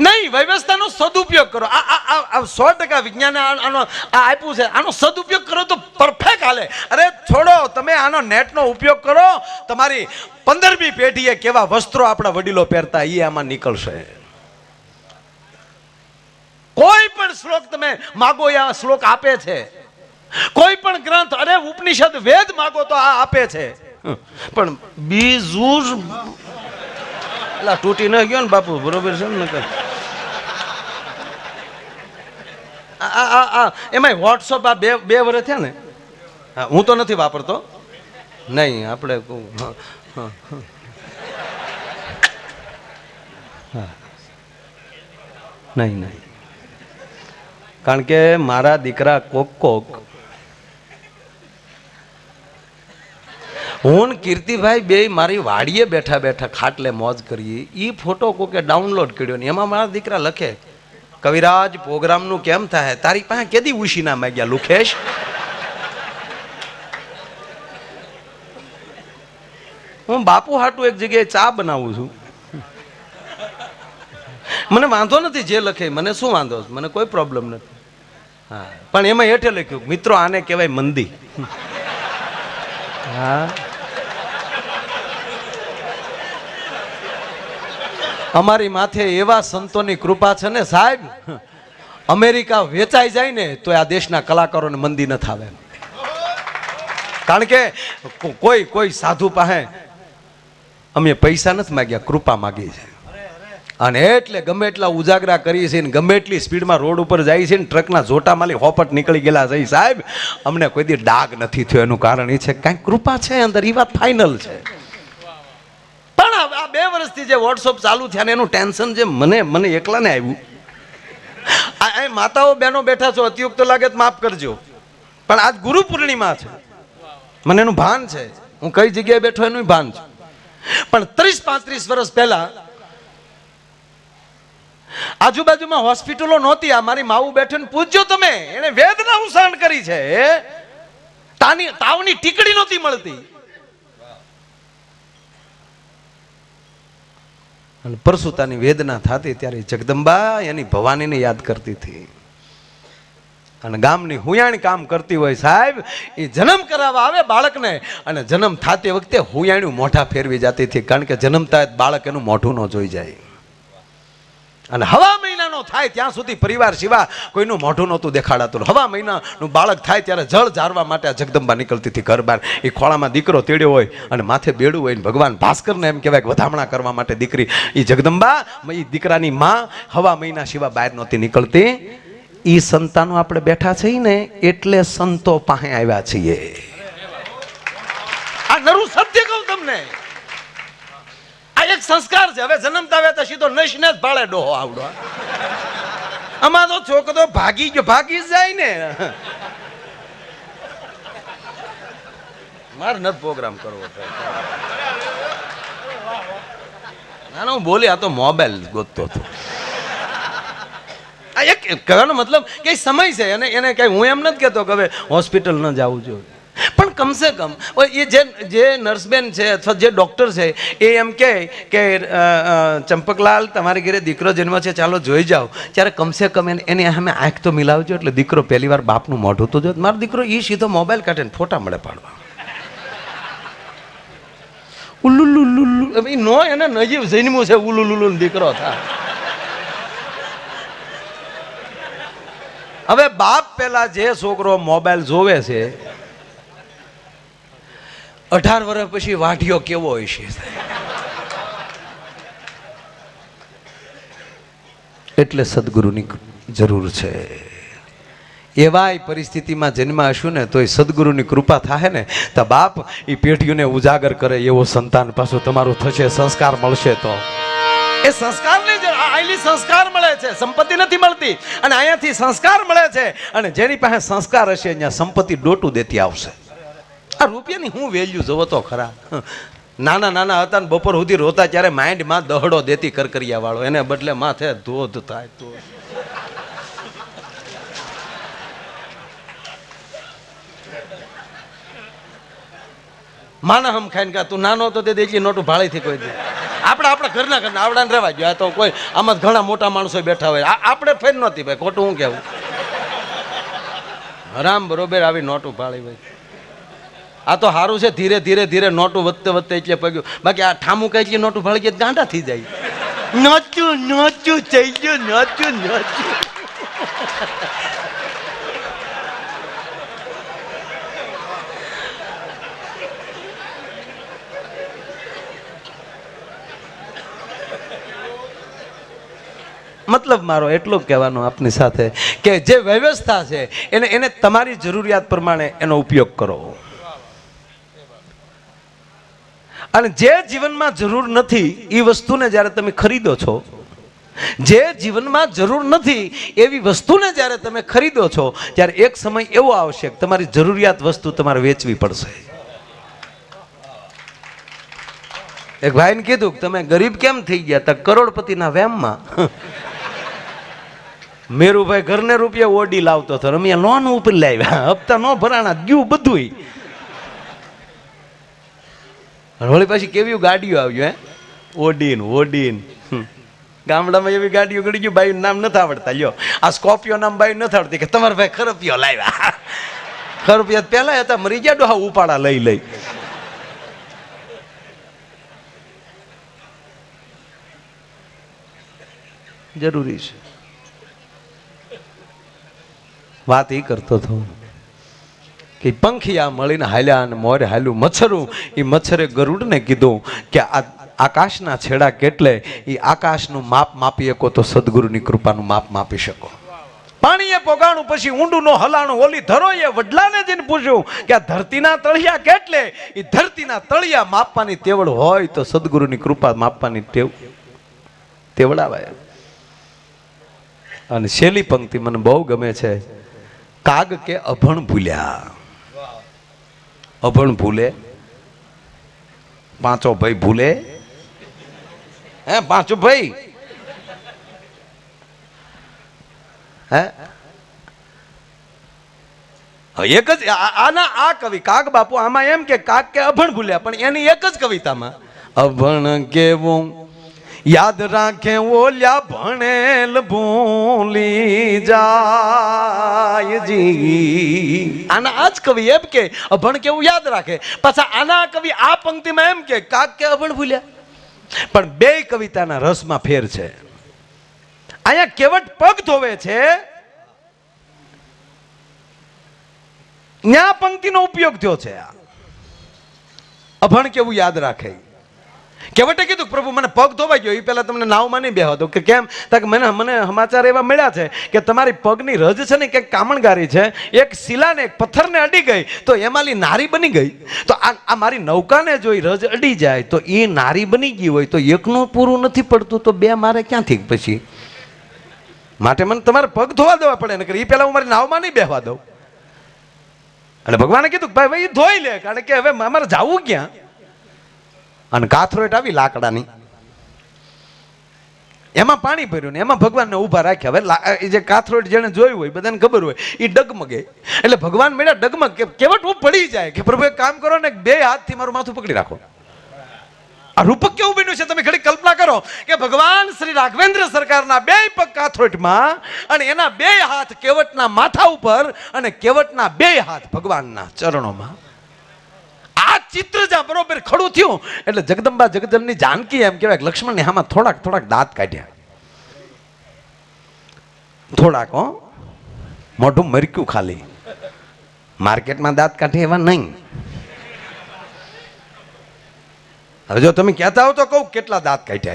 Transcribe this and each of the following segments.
નહીં, વ્યવસ્થાનો સદુપયોગ કરો. આ આ- સો ટકા વિજ્ઞાને આનો આ આપ્યું છે. આનો સદુપયોગ કરો તો પરફેક્ટ હાલે. અરે, છોડો, તમે આનો નેટનો ઉપયોગ કરો. તમારી પંદરમી પેઢીએ કેવા વસ્ત્રો આપણા વડીલો પહેરતા એ આમાં નીકળશે. કોઈ પણ શ્લોક તમે માગો આ શ્લોક આપે છે. કોઈ પણ ગ્રંથ, અરે, ઉપનિષદ વેદ માગો તો આ આપે છે. પણ બીજું એલા તૂટી ન ગયો ને બાપુ, બરોબર છે ને નકર આ એમાંય વોટ્સઅપ આ બે બે વર્ષ થયા ને? હા, હું તો નથી વાપરતો. નહીં, આપણે. નહીં નહીં. કારણ કે મારા દીકરા કોક કોક. હું કીર્તિભાઈ બે મારી વાડીએ બેઠા બેઠા ખાટલે મોજ કરીએ. એ ફોટો કોકે ડાઉનલોડ કર્યો ને, એમાં મારા દીકરા લખે કવિરાજ, પ્રોગ્રામનું કેમ થાય? તારી પાસે કેદી ઉશીના માગ્યા, લુખેશ? હું બાપુ હાટુ એક જગ્યાએ ચા બનાવું છું. મને વાંધો નથી જે લખે, મને શું વાંધો? મને કોઈ પ્રોબ્લેમ નથી. હા, પણ એમાં હેઠે લખ્યું, મિત્રો, આને કહેવાય મંદી. હા. અમારી માથે એવા સંતોની કૃપા છે ને સાહેબ, અમેરિકા વેચાઈ જાય ને તો આ દેશના કલાકારોને મંદી ન થાવે. કારણ કે કોઈ કોઈ સાધુ પાસે અમે પૈસા નથી માગ્યા, કૃપા માગી છે. અને એટલે ગમે એટલા ઉજાગરા કરીએ છીએ ને, ગમે એટલી સ્પીડમાં રોડ ઉપર જાય છે ને, ટ્રકના જોટા હોપટ નીકળી ગયેલા છે સાહેબ, અમને કોઈ દી ડાગ નથી થયો. એનું કારણ એ છે કાંઈક કૃપા છે અંદર એ વાત ફાઇનલ છે. વર્ષથી જે વોટ્સઅપ ચાલુ થયા ને એનું ટેન્શન જે મને મને એકલાને આવ્યું. આ એ માતાઓ બહેનો બેઠા છો, અતિયુક્ત લાગે તો માફ કરજો. પણ આજ ગુરુ પૂર્ણિમા છે. મને એનું ભાન છે. હું કઈ જગ્યાએ બેઠો એનું ભાન છે. પણ ત્રીસ પાંત્રીસ વર્ષ પહેલા આજુબાજુમાં હોસ્પિટલો નહોતી. આ મારી માવું બેઠો ને પૂછજો તમે, એને વેદના ઉસાણ કરી છે. તાની, તાવની ટીકડી નહોતી મળતી. અને પરસુતાની વેદના થતી ત્યારે જગદંબા એની ભવાનીને યાદ કરતી હતી. અને ગામની હુયાણી કામ કરતી હોય સાહેબ, એ જન્મ કરાવવા આવે બાળકને. અને જન્મ થતી વખતે હુયાણું મોઢા ફેરવી જતી હતી, કારણ કે જન્મતા બાળક એનું મોઢું ન જોઈ જાય. અને હવા મહિનાનો થાય ત્યાં સુધી પરિવાર સિવા કોઈનું મોઢું નહોતું દેખાડાતું. હવા મહિનાનું બાળક થાય ત્યારે જળ ઝારવા માટે આ જગદંબા નીકળતી હતી ઘર બહાર એ ખોળામાં દીકરો તેડ્યો હોય અને માથે બેડું હોય ને ભગવાન ભાસ્કરને એમ કહેવાય કે વધામણા કરવા માટે દીકરી. એ જગદંબા એ દીકરાની માં હવા મહિના સિવા બહાર નહોતી નીકળતી. એ સંતાનો આપણે બેઠા છીએ ને એટલે સંતો પાસે આવ્યા છીએ. આ નરું સત્ય કહું તમને. સંસ્કાર છે. હવે જન્મતા આવ્યા તો સીધો નશ ને જ ભાળે ડોહો આવડો. આમાં તો છોકરો ભાગી ગયો ભાગી જ જાય ને. મારે નથી પ્રોગ્રામ કરવો ના હું બોલી, આ તો મોબાઈલ ગોતતો હતો. આ એક કહેવાનો મતલબ કે સમય છે. અને એને કઈ હું એમ નથી કહેતો કે હવે હોસ્પિટલ ન જવું જોઈએ કમસે કમ. એ જે જે નર્સબેન છે અથવા જે ડૉક્ટર છે, એ એમ કહે કે ચંપકલાલ, તમારી ઘરે દીકરો જન્મ છે, ચાલો જોઈ જાઓ. ત્યારે કમસે કમ એને સામે આંખ તો મિલાવજો, એટલે દીકરો પહેલી વાર બાપનું મોઢું તો જો મારો દીકરો એ સીધો મોબાઈલ કાઢે ફોટા મળે પાડવા. ઉલ્લુલુલ્લુલ્લુ એ નો એને નજીવ જન્મ્યું છે, ઉલ્લુલ્લુલ્લુ દીકરો થાય હવે બાપ પેલા જે છોકરો મોબાઈલ જોવે છે અઢાર વર્ષ પછી વાઢિયો કેવો હોય છે? એટલે સદગુરુની જરૂર છે. એવાય પરિસ્થિતિમાં જન્મા હશું ને, તો એ સદગુરુની કૃપા થાય ને, તો બાપ એ પેઢીઓને ઉજાગર કરે એવો સંતાન પાછું તમારું થશે, સંસ્કાર મળશે તો. એ સંસ્કારની ને આયલી સંસ્કાર મળે છે, સંપત્તિ નથી મળતી. અને અહીંયાથી સંસ્કાર મળે છે, અને જેની પાસે સંસ્કાર હશે અહીંયા સંપત્તિ ડોટું દેતી આવશે. આ રૂપિયાની હું વેલ્યુ જોવો તો ખરા? નાના નાના હતા ને બપોર સુધી રોતા ત્યારે માઇન્ડમાં દહડો દેતી કરકરિયા વાળો એને બદલે માથે ધોધ થાય તો. માના હમ ખાઈને કા તું નાનો હતો તે દેજી નોટું ભાળીથી કોઈ દે. આપણે આપણા ઘરના ઘરના આવડાને રહેવા જોઈએ તો કોઈ, આમાં ઘણા મોટા માણસો બેઠા હોય. આપણે ફેર નહોતી ભાઈ, ખોટું હું કેવું હરામ બરોબર આવી નોટું ભાળી ભાઈ આ તો સારું છે ધીરે ધીરે ધીરે નોટું વધતે વધતે એટલે પગ્યું. બાકી આ ઠામું કહે એટલે નોટું ભાળી ગયા ગાંડા થઈ જાય. નોચું નોચું થઈ ગયું નોચું નોચું. મતલબ મારો એટલું જ કહેવાનું આપની સાથે કે જે વ્યવસ્થા છે એને એને તમારી જરૂરિયાત પ્રમાણે એનો ઉપયોગ કરો. અને જે જીવનમાં જરૂર નથી એ વસ્તુને જ્યારે તમે ખરીદો છો, જે જીવનમાં જરૂર નથી, એવી વસ્તુને જ્યારે તમે ખરીદો છો, ત્યારે એક સમય એવો આવશે કે તમારી જરૂરિયાત વસ્તુ તમારે વેચવી પડશે. એક ભાઈને કીધું કે તમે ગરીબ કેમ થઈ ગયા? તા કરોડપતિના વેમમાં મેરુભાઈ ઘરને રૂપિયા ઓડી લાવતો હતો. રમ્યા લોન ઉપર લાવ્યા. હપ્તા નો ભરાણા, ગયું અને વળી પાછી કેવી ગાડીઓ આવ્યું હે? ઓડીન ઓડીન. ગામડામાં એવી ગાડીઓ ગળી ગયું બાયું નામ નથી આવડતા. લ્યો આ સ્કોર્પિયો નામ બાયું નથી આવડતી કે તમારા ભાઈ ખરપિયો લાવ્યા. ખરપિયા પેલા હતા મરી ગયા ડોહા ઉપાડા લઈ લઈ. જરૂરી છે. વાત એ કરતો હતો કે પંખિયા મળીને હાલ્યા અને મોરે હાલ્યું મચ્છરું. એ મચ્છરે ગરુડને કીધું કે આ આકાશના છેડા કેટલે એ આકાશનું માપ માપી શકો તો સદગુરુની કૃપાનું માપ માપી શકો. પાણીએ પોગાણું પછી ઊંડું નો હલાણું ઓલી ધરોએ વડલાને જઈને પૂછ્યું કે આ ધરતીના તળિયા કેટલે? એ ધરતીના તળિયા માપવાની તેવડ હોય તો સદગુરુની કૃપા માપવાની ટેવ તેવડાવાય. અને છેલ્લી પંક્તિ મને બહુ ગમે છે, કાગ કે અભણ ભૂલ્યા. અભણ ભૂલે, પાંચો ભાઈ ભૂલે. હે, પાંચો ભાઈ? હે? એક જ આના, આ કવિ કાક બાપુ, આમાં એમ કે કાક કે અભણ ભૂલ્યા, પણ એની એક જ કવિતામાં, અભણ કેવું યાદ રાખે ઓલ્યા ભણેલ ભૂલી જાય જી. આના આ જ કવિ એમ કે અભણ કેવું યાદ રાખે. પાછા આના કવિ આ પંક્તિમાં એમ કે, કાક કે અભણ ભૂલ્યા. પણ બે કવિતાના રસમાં ફેર છે. અહીંયા કેવટ પગ ધોવે છે. ન્યા પંક્તિનો ઉપયોગ થયો છે આ. અભણ કેવું યાદ રાખે. કેવટે કીધું પ્રભુ, મને પગ ધોવાઈ ગયો. એ પહેલાં તમને નાવમાં નહીં બેહવા દો કે કેમ? તક મને મને સમાચાર એવા મળ્યા છે કે તમારી પગની રજ છે ને કંઈક કામણગારી છે. એક શિલાને, એક પથ્થરને અડી ગઈ તો એમાંલી નારી બની ગઈ. તો આ આ મારી નૌકાને જો ઈ રજ અડી જાય તો એ નારી બની ગઈ હોય તો એકનું પૂરું નથી પડતું. તો બે મારે ક્યાંથી પછી? માટે મને તમારે પગ ધોવા દેવા પડે, નકર એ પહેલાં હું મારી નાવમાં નહીં બેહવા દઉં. અને ભગવાને કીધું ભાઈ ભાઈ ધોઈ લે. કારણ કે હવે અમારે જાવું ક્યાં? અને કાથરોટ આવી લાકડાની. એમાં પાણી ભર્યું ને, એમાં ભગવાનને ઊભા રાખ્યા. હવે જે કાથરોટ જેને જોયું હોય, બધાને ખબર હોય એ ડગમગે. એટલે ભગવાન મેળા ડગમગ કેવટ હું પડી જાય કે પ્રભુ એક કામ કરો ને બે હાથથી મારું માથું પકડી રાખો. આ રૂપક કેવું બન્યું છે? તમે ઘડી કલ્પના કરો કે ભગવાન શ્રી રાઘવેન્દ્ર સરકારના બે પગ કાથરોટમાં અને એના બે હાથ કેવટના માથા ઉપર અને કેવટના બે હાથ ભગવાનના ચરણોમાં. ચિત્ર જ્યાં બરોબર ખડું થયું, એટલે જગદંબા જગદંબની જાનકી એમ કહેવાય લક્ષ્મણને આમાં થોડાક થોડાક દાંત કાઢ્યા. થોડાક, હો. મોઢું મરક્યું ખાલી. માર્કેટમાં દાંત કાઢે એવા નહીં. હવે જો તમે કહેતા હો તો કહું કેટલા દાંત કાઢ્યા.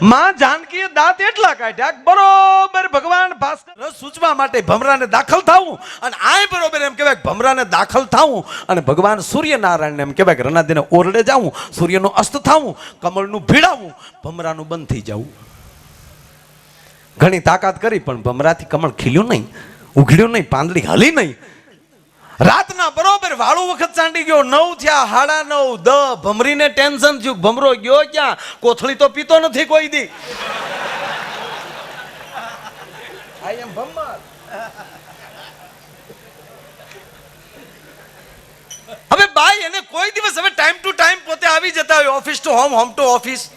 માં જાનકીએ દાંત એટલા કાઢ્યા બરોબર ભગવાન ભાસ્કર સૂચવા માટે ભમરાને દાખલ થાવું અને આય બરોબર એમ કહેવાય ભમરાને દાખલ થાવું અને ભગવાન સૂર્યનારાયણને એમ કહેવાય કે રનાદીને ઓરડે જાવું સૂર્યનો અસ્ત થાવું કમળનું ભીડાવું, ભમરાનું બંધ થઈ જવું ઘણી તાકાત કરી પણ ભમરાથી કમળ ખીલ્યું નહીં, ઉઘડ્યું નહીં, પાંદડી હલી નહીં. રાતના બરોબર વાળું વખત ચાંડી ગયો, નવ થયા હાડા નવ દ ભમરીને ટેન્શન થયું, ભમરો ગયો ક્યાં? કોથળી તો પીતો નથી કોઈ દી. આઈ એમ ભમર. હવે ભાઈ એને કોઈ દિવસ હવે ટાઈમ ટુ ટાઈમ પોતે આવી જતા હોય office to home home to office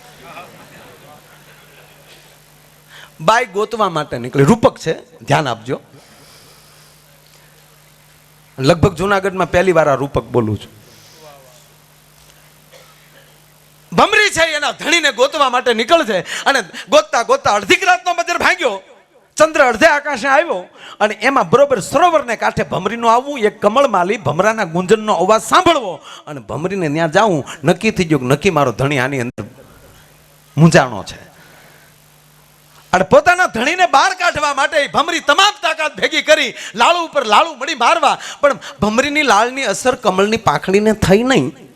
બાઈ ગોતવા માટે નીકળી. રૂપક છે, ધ્યાન આપજો. લગભગ જુનાગઢમાં પહેલી વાર આ રૂપક બોલું છું. ભમરી છે એના ધણીને ગોતવા માટે નીકળશે અને ગોતતા ગોતતા અડધી રાતનો બજર ભાગ્યો. ચંદ્ર અડધે આકાશે આવ્યો. અને એમાં બરોબર સરોવરને કાંઠે ભમરીનું આવવું, એક કમળમાલી ભમરાના ગુંજનનો અવાજ સાંભળવો. અને ભમરીને ત્યાં જાવું નક્કી થઈ ગયું નક્કી મારો ધણી આની અંદર મૂંઝાણો છે. અને પોતાના ધણીને બહાર કાઢવા માટે ભમરી તમામ તાકાત ભેગી કરી લાળુ ઉપર લાળુ મળી મારવા. પણ ભમરીની લાળની અસર કમળની પાંખડીને થઈ નહીં.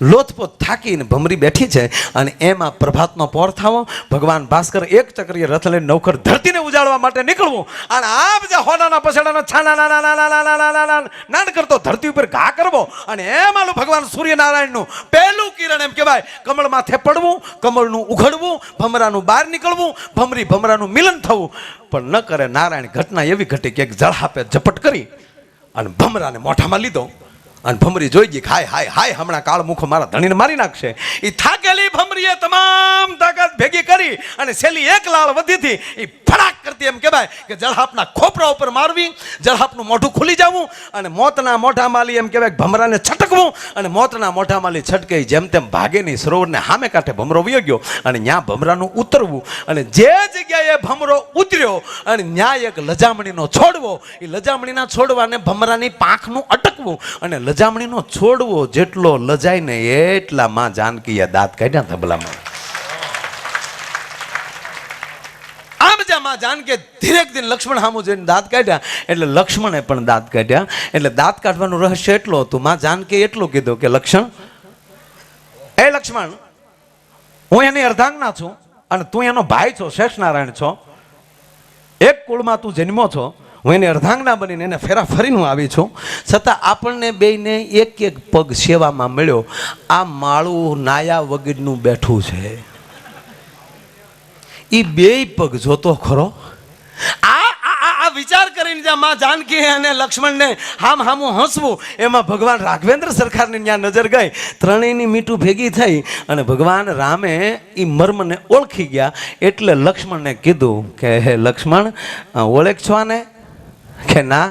લોથપોથ થાકીને ભમરી બેઠી છે અને એમાં પ્રભાતનો પોર થાવો, ભગવાન ભાસ્કર એક ચક્રીય રથ લઈને નવખર ધરતીને ઉજાડવા માટે નીકળવું અને આ બધા હોનાના પછાડાના છાના નાના નાના નાના નાના નાના કરતો ધરતી ઉપર ઘા કરવો અને એમાં ભગવાન સૂર્યનારાયણનું પહેલું કિરણ એમ કહેવાય, કમળ માથે પડવું, કમળનું ઉઘડવું, ભમરાનું બહાર નીકળવું, ભમરી ભમરાનું મિલન થવું. પણ ન કરે નારાયણ ઘટના એવી ઘટી કે એક જળહાપે ઝપટ કરી અને ભમરાને મોઢામાં લીધો. અને ભમરી જોઈ ગઈ હાય હાય હાય, હમણાં કાળ મુખ મારા ધણીને મારી નાખશે. એ થાકેલી ભમરીએ તમામ તાકાત ભેગી કરી અને છેલ્લી એક લાળ વધીથી એ ફડાક કરતી એમ કહેવાય કે જળહાપના ખોપરા ઉપર મારવી, જળહાપનું મોઢું ખુલી જવું અને મોતના મોઢા માલી એમ કહેવાય ભમરાને છટકવું અને મોતના મોઢા માલી છટકે જેમ તેમ ભાગેની સરોવરને હામે કાંઠે ભમરો વયો ગયો અને ત્યાં ભમરાનું ઉતરવું અને જે જગ્યાએ ભમરો ઉતર્યો અને ત્યાં એક લજામણીનો છોડવો એ લજામણીના છોડવાને ભમરાની પાંખનું અટકવું અને લજામણીનો છોડવો જેટલો લજાય ને એટલા માં જાનકીએ દાંત કાઢ્યા તબલામાં આમ જ્યાં માં જાનકી ધીરેક દિન લક્ષ્મણ સામું જઈને દાંત કાઢ્યા. એટલે લક્ષ્મણે પણ દાંત કાઢ્યા. એટલે દાંત કાઢવાનું રહસ્ય એટલું હતું. માં જાનકી એટલું કીધું કે, લક્ષ્મણ, એ લક્ષ્મણ, હું એની અર્ધાંગના છું અને તું એનો ભાઈ છો શેષ નારાયણ છો. એક કુળમાં તું જન્મો છો. હું એની અર્ધાંગના બનીને એને ફેરા ફરીને હું આવી છું. છતાં આપણને બેયને એક એક પગ સેવામાં મળ્યો. આ માળું નાયા વગરનું બેઠું છે. એ બેય પગ જોતો ખરો. આ આ વિચાર કરીને જ્યાં માં જાનકી અને લક્ષ્મણને હામ હામું હસવું, એમાં ભગવાન રાઘવેન્દ્ર સરકારની ત્યાં નજર ગઈ. ત્રણેયની મીઠું ભેગી થઈ અને ભગવાન રામે એ મર્મને ઓળખી ગયા. એટલે લક્ષ્મણને કીધું કે, હે લક્ષ્મણ ઓળખ છો આને? કે ના,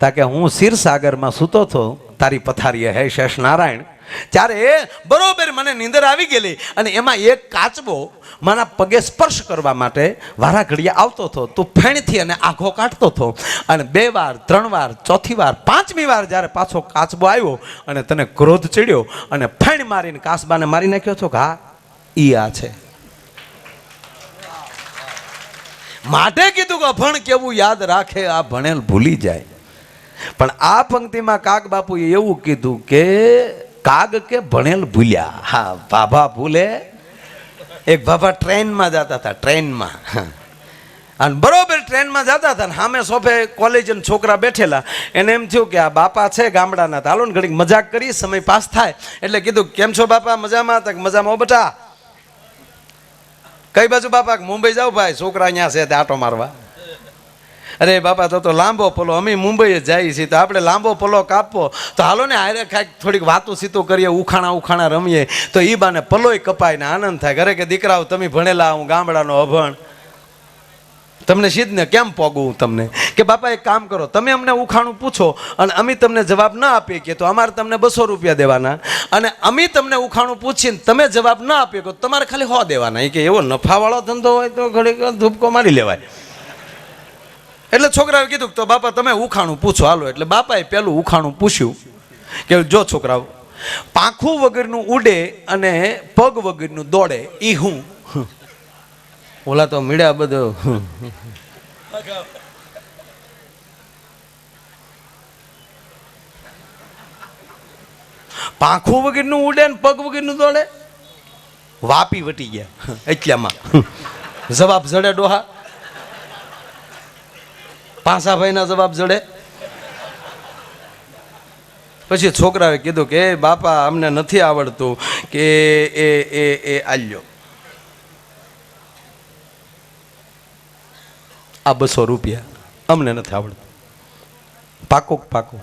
તા કે હું ક્ષીરસાગરમાં સૂતો હતો તારી પથારીએ હે શેષ નારાયણ ત્યારે બરોબર મને નીંદર આવી ગયેલી અને એમાં એક કાચબો મારા પગે સ્પર્શ કરવા માટે વારા ઘડીએ આવતો હતો. તું ફેણથી અને આઘો કાઢતો હતો. અને બે વાર, ત્રણ વાર, ચોથી વાર, પાંચમી વાર જ્યારે પાછો કાચબો આવ્યો અને તને ક્રોધ ચડ્યો અને ફેણ મારીને કાચબાને મારી નાખ્યો છો કે હા, ઈ આ છે. માટે કીધું કે અભણ કેવું યાદ રાખે, આ ભણેલ ભૂલી જાય. પણ આ પંક્તિમાં કાગ બાપુએ એવું કીધું કે, કાગ કે ભણેલ ભૂલ્યા. હા, ભાભા ભૂલે. એક ભાભા ટ્રેનમાં જતા હતા, ટ્રેનમાં. અને બરોબર ટ્રેનમાં જતા હતા ને સામે સોફે કોલેજ છોકરા બેઠેલા. એને એમ થયું કે આ બાપા છે ગામડાના હાલો ને ઘડીક મજાક કરી સમય પાસ થાય. એટલે કીધું, કેમ છો બાપા? મજામાં? તક મજામાં બેટા. કઈ બાજુ બાપા? મુંબઈ જાવ ભાઈ, છોકરા અહીંયા છે તે આટો મારવા. અરે બાપા, તો તો લાંબો પલો અમે મુંબઈ જ જઈએ છીએ, તો આપણે લાંબો પલો કાપવો. તો હાલો ને, હારે ખાઈ થોડીક વાતું સીતું કરીએ, ઉખાણા ઉખાણા રમીએ. તો એ બાને પલોય કપાય ને આનંદ થાય. ઘરે કે દીકરાઓ, તમે ભણેલા, હું ગામડાનો અભણ. તમને સીધને કેમ પોગવું તમને? કે બાપા, એક કામ કરો, તમે અમને ઉખાણું પૂછો અને અમે તમને જવાબ ન આપીએ કે તો અમારે તમને બસો રૂપિયા દેવાના. અને અમે તમને ઉખાણું પૂછીને તમે જવાબ ન આપીએ કે તમારે ખાલી હો દેવાના. એ કે એવો નફાવાળો ધંધો હોય તો ઘડીક ધૂપકો મારી લેવાય. એટલે છોકરાએ કીધું તો બાપા, તમે ઉખાણું પૂછો. હાલો, એટલે બાપાએ પેલું ઉખાણું પૂછ્યું કે જો છોકરાઓ, પાંખું વગરનું ઉડે અને પગ વગરનું દોડે એ હું? ઓલા તો મીડ્યા બધો. પાંખું વગરનું ઉડે ને પગ વગરનું દોડે? વાપી વટી ગયા, એટલામાં. જવાબ જડે ડોહા. પાસાભાઈના જવાબ જડે. પછી છોકરાએ કીધું કે બાપા, અમને નથી આવડતું કે એ એ એ આલ્યો. આ બસો રૂપિયા. અમને નથી આવડતું. પાકો પાકો.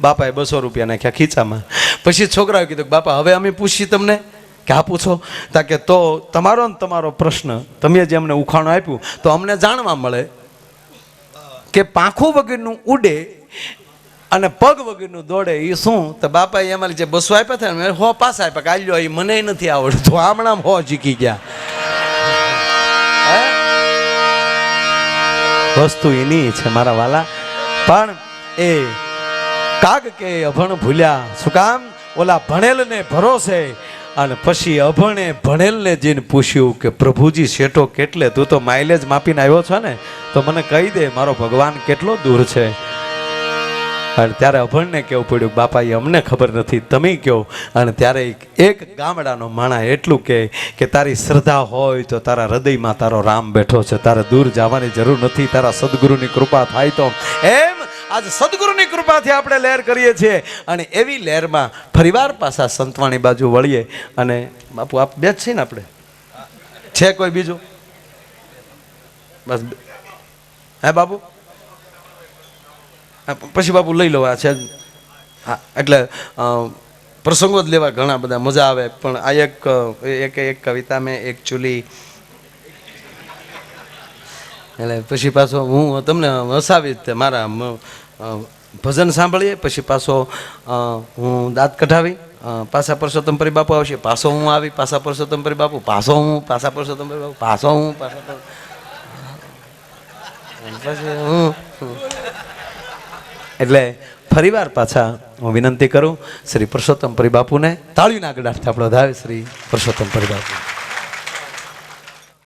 બાપાએ બસો રૂપિયા નાખ્યા ખીચામાં. પછી છોકરાએ કીધું બાપા, હવે અમે પૂછી તમને કે આ પૂછો? તા કે તો તમારો ને તમારો પ્રશ્ન. તમે જે અમને ઉખાણું આપ્યું, તો અમને જાણવા મળે કે પાંખું વગરનું ઉડે અને પગ વગરનું દોડે એ શું? તો બાપાએ અમારી જે બસો આપ્યા હતા હો પાસ આપ્યા કાલ્યો એ મને નથી આવડતું. હમણાં હો જીકી ગયા. વસ્તુ એની છે મારા વાલા. પણ એ કાગ કે અભણ ભૂલ્યા. શું કામ? ઓલા ભણેલને ભરોસે. અને પછી અભણે ભણેલને જઈને પૂછ્યું કે, પ્રભુજી, શેઠો કેટલે? તું તો માઇલેજ માપીને આવ્યો છો ને? તો મને કહી દે, મારો ભગવાન કેટલો દૂર છે. અને ત્યારે અભણને કેવું પડ્યું બાપા એ અમને ખબર નથી, તમે કહો અને ત્યારે એક- ગામડાનો માણા એટલું કહે કે, તારી શ્રદ્ધા હોય તો તારા હૃદયમાં તારો રામ બેઠો છે, તારે દૂર જવાની જરૂર નથી, તારા સદગુરુની કૃપા થાય તો. એમ આજ સદગુરુની કૃપાથી આપણે લહેર કરીએ છીએ. અને એવી લહેરમાં ફરીવાર પાછા સંતવાણી બાજુ વળીએ. અને બાપુ, આપ બે છીએ ને આપણે? છે કોઈ બીજું? બસ હે બાપુ? પછી બાપુ લઈ લો, આ છે હા, એટલે પ્રસંગો જ લેવા ઘણા બધા મજા આવે, પણ આ એક એક એક કવિતા મેં, એક ચૂલી. એટલે પછી પાછો હું તમને હસાવી જ મારા ભજન સાંભળીએ, પછી પાછો હું દાંત કઢાવી પાછા પરસોત્તમ પરી બાપુ આવશે, પાછો હું આવી, પાછા પરસોત્તમ પરી બાપુ, પાછો હું, પાછા પરસોત્તમ પરી બાપુ, પાછો હું, પાછા પછી હું. એટલે ફરીવાર પાછા હું વિનંતી કરું, શ્રી પુરુષોત્તમ પરિબાપુને તાળીના ગડાટથી આપણો ધાવે શ્રી પુરુષોત્તમ પરિબાપુ.